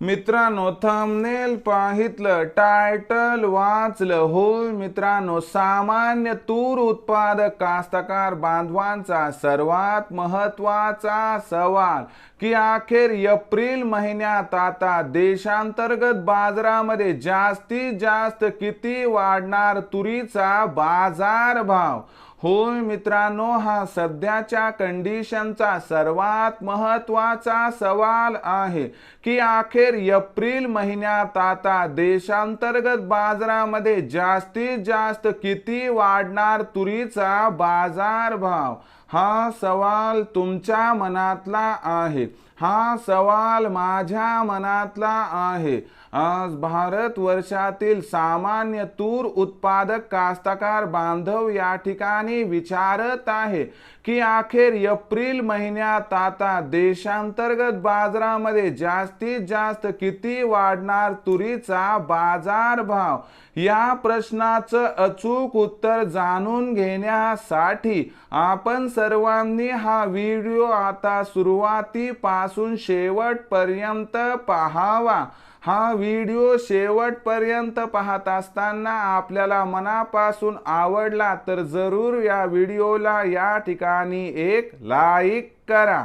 मित्रांनो thumbnail पाहितलं title वाचलं. होय मित्रांनो सामान्य तूर उत्पादक कास्तकार बांधवांचा सर्वात महत्त्वाचा सवाल की अखेर एप्रिल महिन्यात आता देशांतर्गत बाजारामध्ये जास्तीत जास्त किती वाढणार तुरीचा बाजार भाव होय मित्रांनो हा सध्याच्या कंडिशनचा सर्वात महत्त्वाचा सवाल आहे की अखेर एप्रिल महिन्यात आता देशांतर्गत बाजारामध्ये जास्तीत जास्त किती वाढणार तुरीचा बाजारभाव? हा सवाल तुमच्या मनातला आहे. हा सवाल माझ्या मनातला आहे. आज भारत वर्षातील सामान्य तूर उत्पादक कास्तकार बांधव या ठिकाणी विचारत आहे की अखेर एप्रिल महिन्यात आता देशांतर्गत बाजारामध्ये जास्तीत जास्त किती वाढणार तुरीचा बाजार भाव या प्रश्नाचं अचूक उत्तर जाणून घेण्यासाठी आपण सर्वांनी हा व्हिडिओ आता सुरुवातीपासून शेवटपर्यंत पाहावा. हा व्हिडिओ शेवटपर्यंत पाहत असताना आपल्याला मनापासून आवडला तर जरूर या व्हिडिओला या ठिकाणी एक लाईक करा.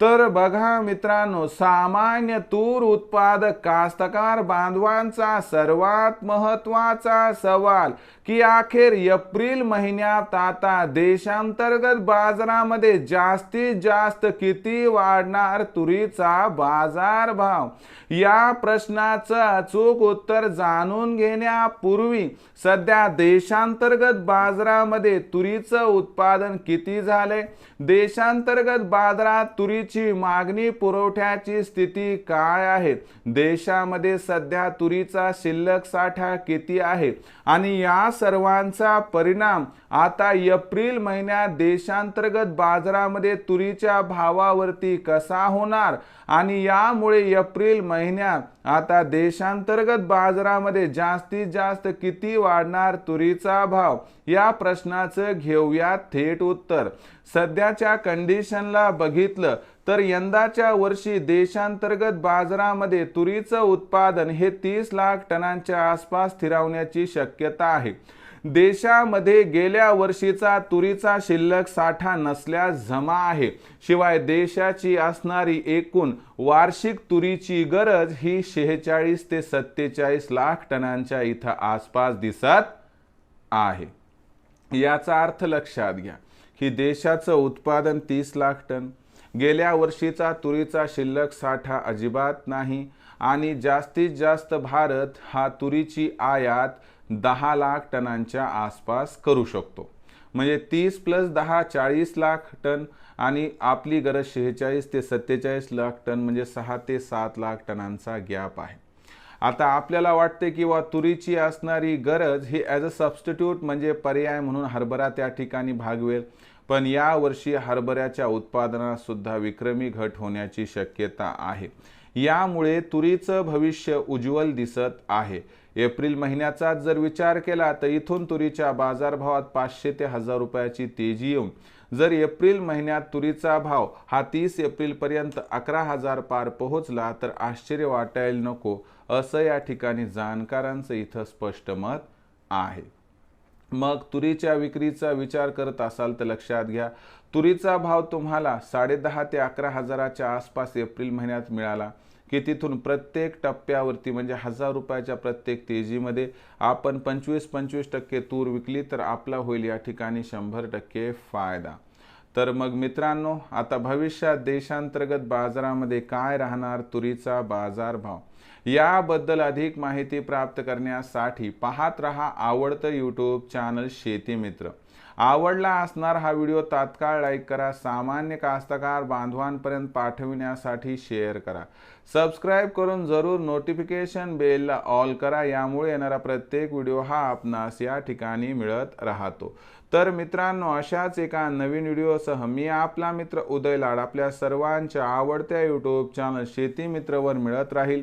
तर बघा मित्रांनो सामान्य तूर उत्पादक कास्तकार बांधवांचा सर्वात महत्त्वाचा सवाल की अखेर एप्रिल महिन्यात आता देशांतर्गत बाजारामध्ये जास्तीत जास्त किती वाढणार तुरीचा बाजार भाव या प्रश्नाचं अचूक उत्तर जाणून घेण्यापूर्वी सध्या देशांतर्गत बाजारामध्ये तुरीचं उत्पादन किती झाले देशांतर्गत बाजारात तुरी तुरीची मागणी पुरवठ्याची स्थिती काय आहे? देशामध्ये सध्या तुरीचा शिल्लक साठा किती आहे? आणि या सर्वांचा परिणाम आता एप्रिल महिन्यात देशांतर्गत बाजारामध्ये तुरीच्या भावावरती कसा होणार? आणि यामुळे एप्रिल महिन्यात आता देशांतर्गत बाजारामध्ये जास्तीत जास्त किती वाढणार तुरीचा भाव? या प्रश्नाचं घेऊया थेट उत्तर. सध्याच्या कंडिशनला बघितलं तर यंदाच्या वर्षी देशांतर्गत बाजारामध्ये तुरीचं उत्पादन हे तीस लाख टनांच्या आसपास स्थिरावण्याची शक्यता आहे. देशामध्ये गेल्या वर्षीचा तुरीचा शिल्लक साठा नसल्यास जमा आहे. शिवाय देशाची असणारी एकूण वार्षिक तुरीची गरज ही शेहेचाळीस ते सत्तेचाळीस लाख टनांच्या इथं आसपास दिसत आहे. याचा अर्थ लक्षात घ्या. ही देशाचं उत्पादन तीस लाख टन. गेल्या वर्षीचा तुरीचा शिल्लक साठा अजिबात नाही आणि जास्तीत जास्त भारत हा तुरीची आयात दहा लाख टनांच्या आसपास करू शकतो. म्हणजे तीस प्लस दहा चाळीस लाख टन आणि आपली गरज शेहेचाळीस ते सत्तेचाळीस लाख टन म्हणजे सहा ते सात लाख टनांचा गॅप आहे. आता आपल्याला वाटते किंवा तुरीची असणारी गरज ही ॲज अ सबस्टिट्यूट म्हणजे पर्याय म्हणून हरभरा त्या ठिकाणी भागवेल. पण यावर्षी हरभऱ्याच्या उत्पादनात सुद्धा विक्रमी घट होण्याची शक्यता आहे. यामुळे तुरीचं भविष्य उज्ज्वल दिसत आहे. एप्रिल महिन्याचा जर विचार केला तर इथून तुरीच्या बाजारभावात पाचशे ते हजार रुपयाची तेजी येऊन जर एप्रिल महिन्यात तुरीचा भाव हा तीस एप्रिलपर्यंत अकरा हजार पार पोहोचला तर आश्चर्य वाटायला नको असं या ठिकाणी जाणकारांचं इथं स्पष्ट मत आहे. मग तुरीच्या विक्रीचा विचार करत असाल तर लक्षात घ्या. तुरीचा भाव तुम्हाला साडेदहा ते अकरा हजाराच्या आसपास एप्रिल महिन्यात मिळाला. की तिथून प्रत्येक टप्प्यावरती म्हणजे हजार रुपयाच्या प्रत्येक तेजीमध्ये आपण पंचवीस पंचवीस टक्के तूर विकली तर आपला होईल या ठिकाणी शंभर टक्के फायदा. तर मग मित्रांनो आता भविष्यात देशांतर्गत बाजारामध्ये काय राहणार तुरीचा बाजारभाव? याबद्दल अधिक माहिती प्राप्त करण्यासाठी पाहत रहा आवडतं यूट्यूब चॅनल शेती मित्र. आवडला असणार हा व्हिडिओ तात्काळ लाईक करा सामान्य कास्तकार बांधवांपर्यंत पाठविण्यासाठी शेअर करा. सबस्क्राईब करून जरूर नोटिफिकेशन बेलला ऑल करा यामुळे येणारा प्रत्येक व्हिडिओ हा आपणास या ठिकाणी मिळत राहतो. तर मित्रांनो अशाच एका नवीन व्हिडिओसह मी आपला मित्र उदय लाड आपल्या सर्वांच्या आवडत्या यूट्यूब चॅनल शेती मित्रवर मिळत राहील.